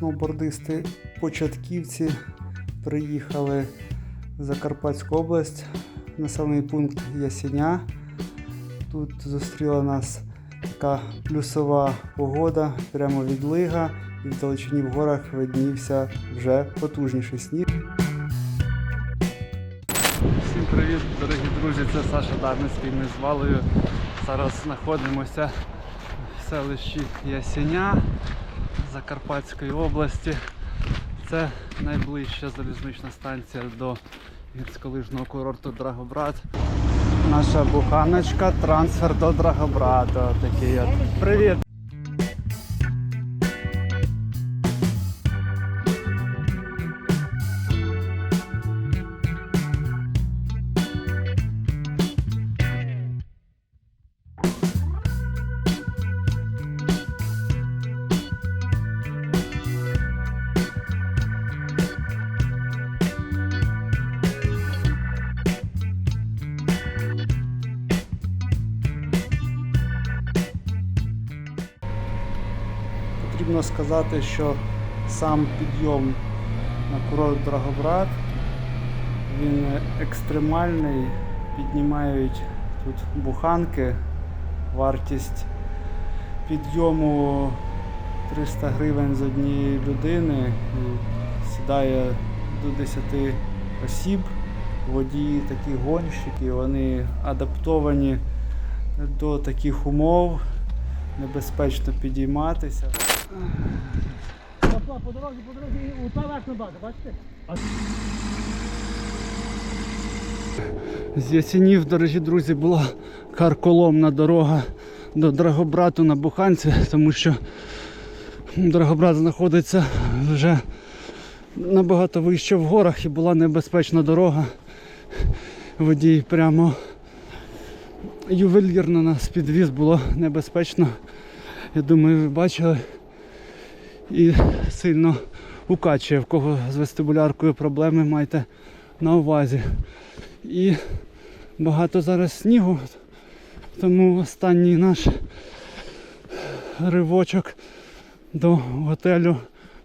сноубордисти початківці приїхали в Закарпатську область, населений пункт Ясеня. Тут зустріла нас така плюсова погода, прямо від лига, і в далечині в горах виднівся вже потужніший сніг. Всім привіт, дорогі друзі! Це Саша Дарницький. Ми з Валею зараз знаходимося в селищі Ясеня Закарпатської області. Це найближча залізнична станція до гірськолижного курорту Драгобрат. Наша буханочка, трансфер до Драгобрату. Такий от. Привіт! Потрібно сказати, що сам підйом на курорт Драгобрат він екстремальний. Піднімають тут буханки. Вартість підйому 300 гривень з однієї людини. Сідає до 10 осіб. Водії такі гонщики, вони адаптовані до таких умов небезпечно підійматися. По дорозі, по дорозі, у та верхня база, бачите? З Ясенів, дорогі друзі, була карколомна дорога до Драгобрату на Буханці, тому що Драгобрат знаходиться вже набагато вище в горах і була небезпечна дорога. Водій прямо ювелірно нас підвіз, було небезпечно. Я думаю, ви бачили. І сильно укачує, в кого з вестибуляркою проблеми маєте на увазі. І багато зараз снігу, тому останній наш ривочок до готелю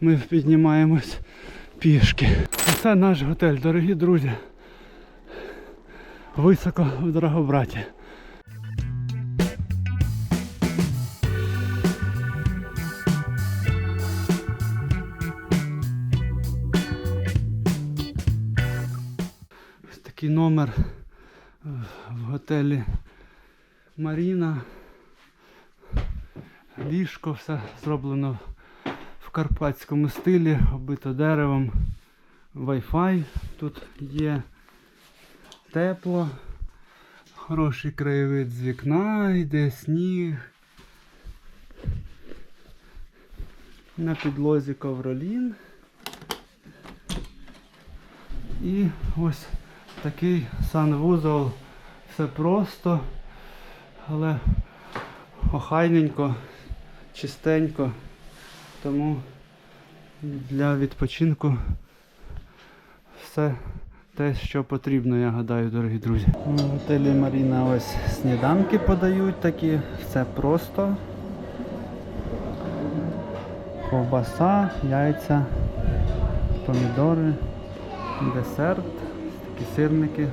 ми піднімаємось пішки. Це наш готель, дорогі друзі. Високо в Драгобраті. Такий номер е, в готелі Маріна. Ліжко все зроблено в карпатському стилі, оббито деревом. Wi-Fi тут є тепло, хороший краєвид з вікна, йде сніг. На підлозі ковролін. І ось такий санвузол. Все просто, але охайненько, чистенько. Тому для відпочинку все те, що потрібно, я гадаю, дорогі друзі. В готелі Маріна ось сніданки подають такі, все просто. Ковбаса, яйця, помідори, десерт, такі сирники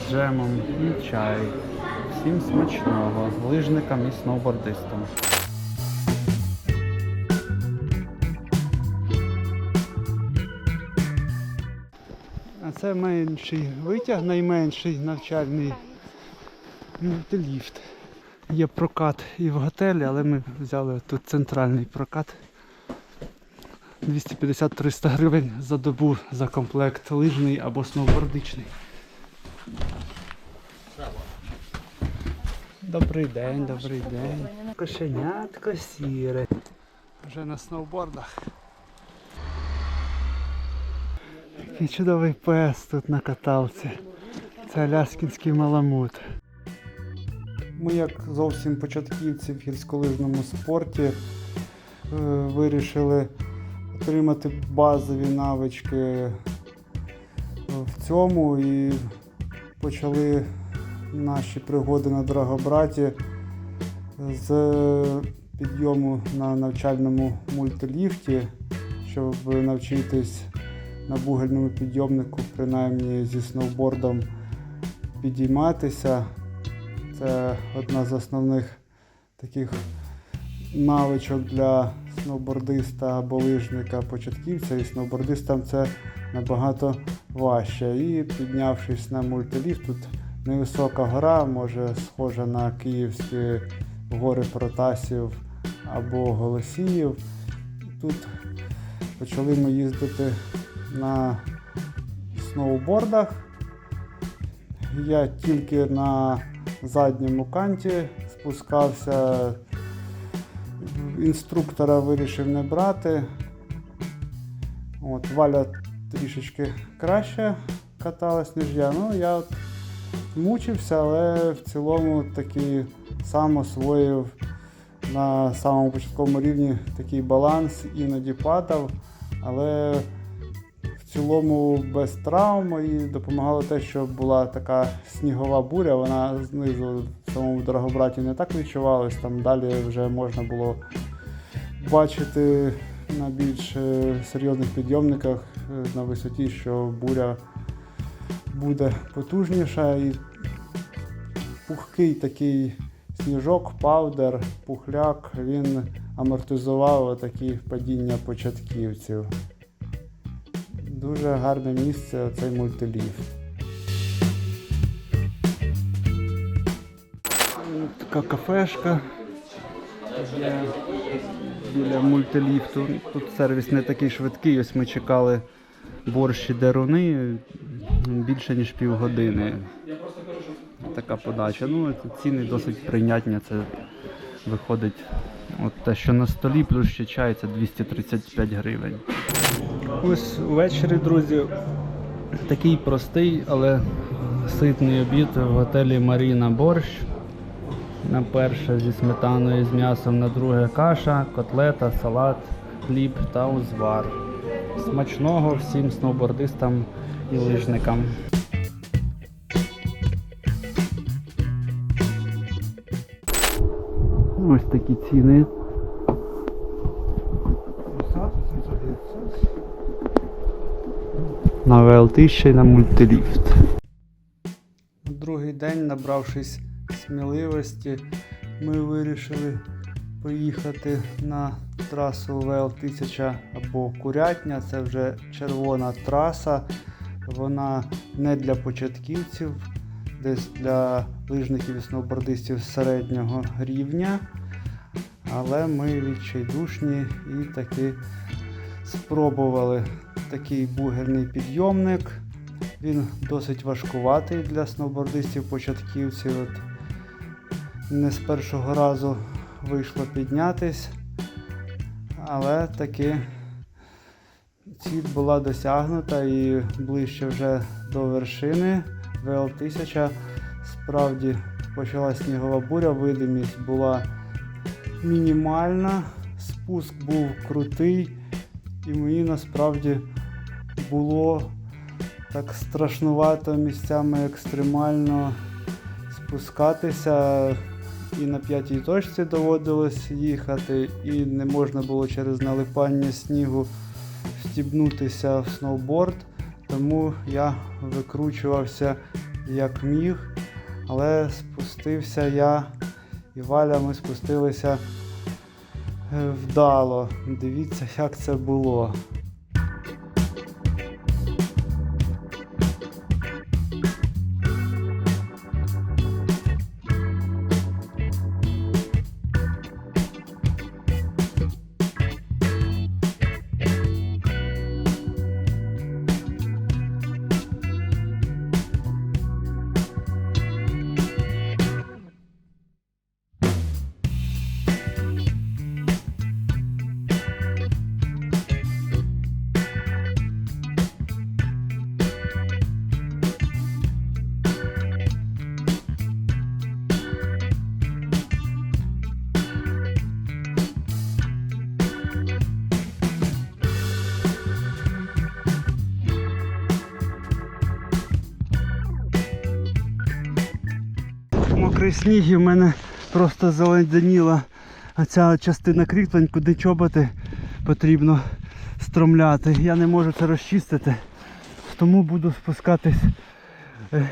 з джемом і чай. Всім смачного, лижникам і сноубордистам. А це менший витяг, найменший навчальний мультиліфт. Є прокат і в готелі, але ми взяли тут центральний прокат. 250-300 гривень за добу за комплект лижний або сноубордичний. Добрий день, добрий день. Кошенятко сіре. Вже на сноубордах. Який чудовий пес тут на каталці. Це Аляскінський маламут. Ми, як зовсім початківці в гірськолижному спорті, е, вирішили отримати базові навички в цьому і почали наші пригоди на Драгобраті з підйому на навчальному мультиліфті, щоб навчитись на бугельному підйомнику, принаймні зі сноубордом підійматися. Це одна з основних таких навичок для сноубордиста або лижника початківця, і сноубордистам це набагато важче. І піднявшись на мультиліфт, тут невисока гора, може схожа на київські гори Протасів або Голосіїв. Тут почали ми їздити на сноубордах. Я тільки на задньому канті спускався. Інструктора вирішив не брати. От, Валя трішечки краще каталась, ніж я. Ну, я мучився, але в цілому таки сам освоїв на самому початковому рівні такий баланс, іноді падав, але в цілому без травм і допомагало те, що була така снігова буря, вона знизу в самому Дорогобраті не так відчувалась, там далі вже можна було бачити на більш е, серйозних підйомниках е, на висоті, що буря буде потужніша і пухкий такий сніжок, павдер, пухляк, він амортизував такі падіння початківців. Дуже гарне місце цей мультиліфт. Така кафешка біля мультиліфту. Тут сервіс не такий швидкий. Ось ми чекали борщ і деруни більше ніж півгодини. Така подача. Ну, ціни досить прийнятні. Це виходить от те, що на столі, плюс ще чай, це 235 гривень. Ось ввечері, друзі, такий простий, але ситний обід в готелі Маріна Борщ. На перше зі сметаною з м'ясом, на друге каша, котлета, салат, хліб та узвар. Смачного всім сноубордистам і лижникам. Ось такі ціни. На ВЛТ ще й на мультиліфт. Другий день, набравшись сміливості, ми вирішили поїхати на трасу ВЛ-1000 або Курятня. Це вже червона траса. Вона не для початківців, десь для лижників і сноубордистів середнього рівня. Але ми відчайдушні і таки спробували такий бугерний підйомник. Він досить важкуватий для сноубордистів-початківців. Не з першого разу вийшло піднятись, але таки ціль була досягнута і ближче вже до вершини ВЛ-1000 справді почала снігова буря, видимість була мінімальна, спуск був крутий, і мені насправді було так страшнувато місцями екстремально спускатися. І на п'ятій точці доводилось їхати, і не можна було через налипання снігу встібнутися в сноуборд. Тому я викручувався як міг, але спустився я і Валя ми спустилися е, вдало. Дивіться, як це було. Мокрий сніг і в мене просто заледеніла ця частина кріплень, куди чоботи потрібно стромляти. Я не можу це розчистити, тому буду спускатись е,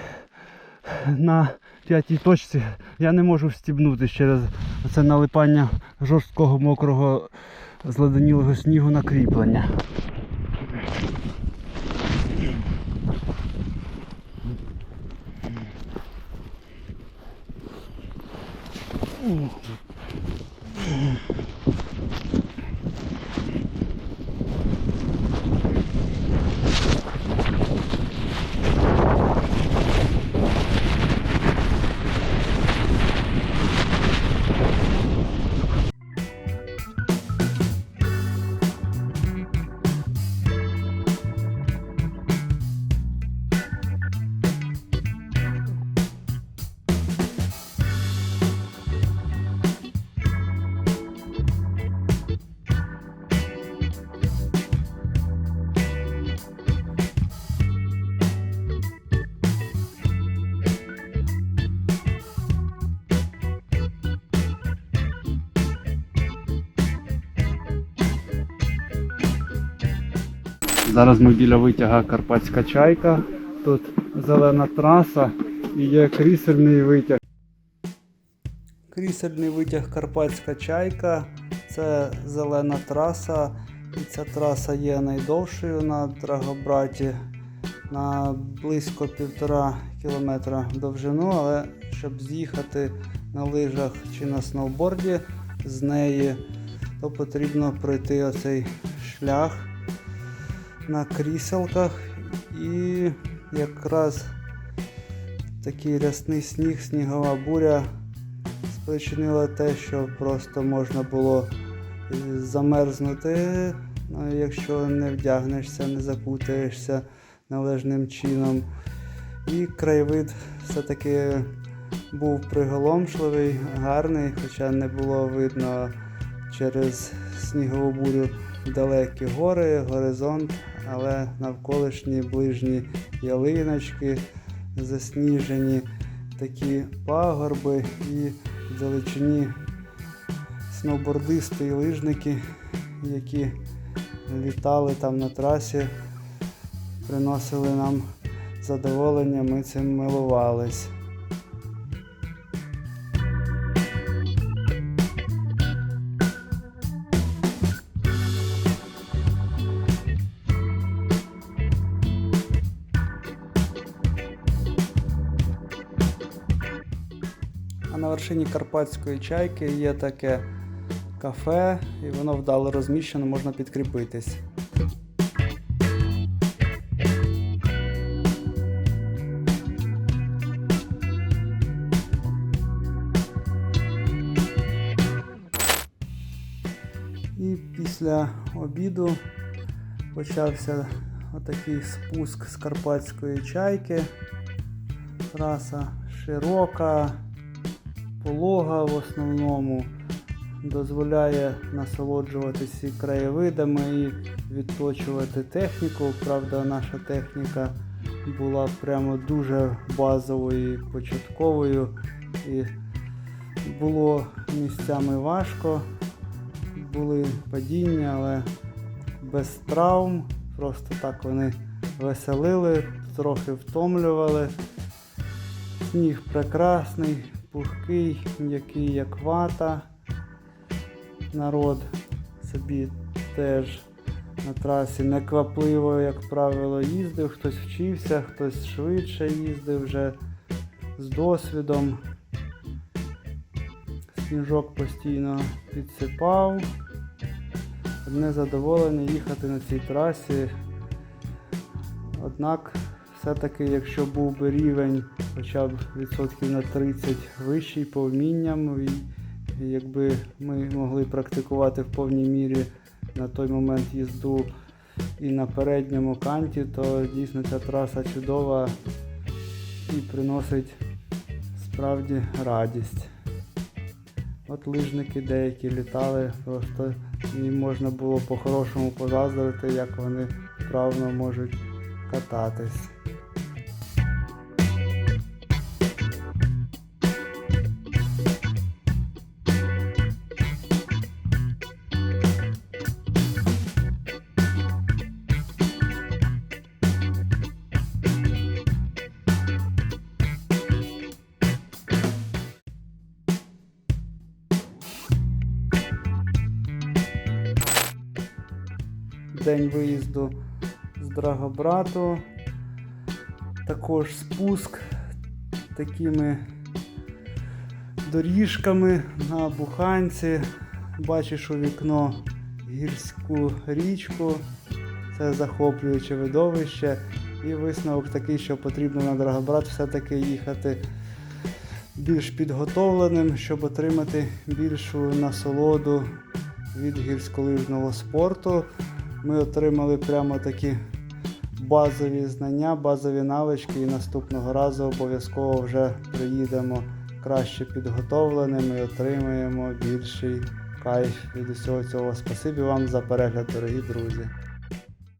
на п'ятій точці. Я не можу встібнутися через це налипання жорсткого мокрого зладенілого снігу на кріплення. Ooh. Зараз ми біля витяга Карпатська чайка. Тут зелена траса і є крісельний витяг. Крісельний витяг Карпатська чайка. Це зелена траса. І ця траса є найдовшою на Драгобраті на близько півтора кілометра довжину, але щоб з'їхати на лижах чи на сноуборді з неї, то потрібно пройти оцей шлях на кріселках. І якраз такий рясний сніг, снігова буря спричинила те, що просто можна було е, замерзнути, ну, якщо не вдягнешся, не закутаєшся належним чином. І краєвид все-таки був приголомшливий, гарний, хоча не було видно через снігову бурю далекі гори, горизонт, але навколишні ближні ялиночки засніжені, такі пагорби і далечині сноубордисти і лижники, які літали там на трасі, приносили нам задоволення, ми цим милувались. Вершині Карпатської чайки є таке кафе, і воно вдало розміщено, можна підкріпитись. І після обіду почався отакий спуск з Карпатської чайки. Траса широка, полога в основному, дозволяє насолоджуватися краєвидами і відточувати техніку. Правда, наша техніка була прямо дуже базовою і початковою і було місцями важко, були падіння, але без травм. Просто так вони веселили, трохи втомлювали. Сніг прекрасний, пухкий, м'який, як вата. Народ собі теж на трасі неквапливо, як правило, їздив, хтось вчився, хтось швидше їздив вже з досвідом. Сніжок постійно підсипав. Одне їхати на цій трасі. Однак, все-таки, якщо був би рівень хоча б відсотків на 30 вищий по вмінням, і, якби ми могли практикувати в повній мірі на той момент їзду і на передньому канті, то дійсно ця траса чудова і приносить справді радість. От лижники деякі літали, просто їм можна було по-хорошому позаздрити, як вони вправно можуть кататись. День виїзду з Драгобрату. Також спуск такими доріжками на буханці. Бачиш у вікно гірську річку. Це захоплююче видовище. І висновок такий, що потрібно на Драгобрат все-таки їхати більш підготовленим, щоб отримати більшу насолоду від гірськолижного спорту. Ми отримали прямо такі базові знання, базові навички, і наступного разу обов'язково вже приїдемо краще підготовленими і отримаємо більший кайф від усього цього. Спасибі вам за перегляд, дорогі друзі.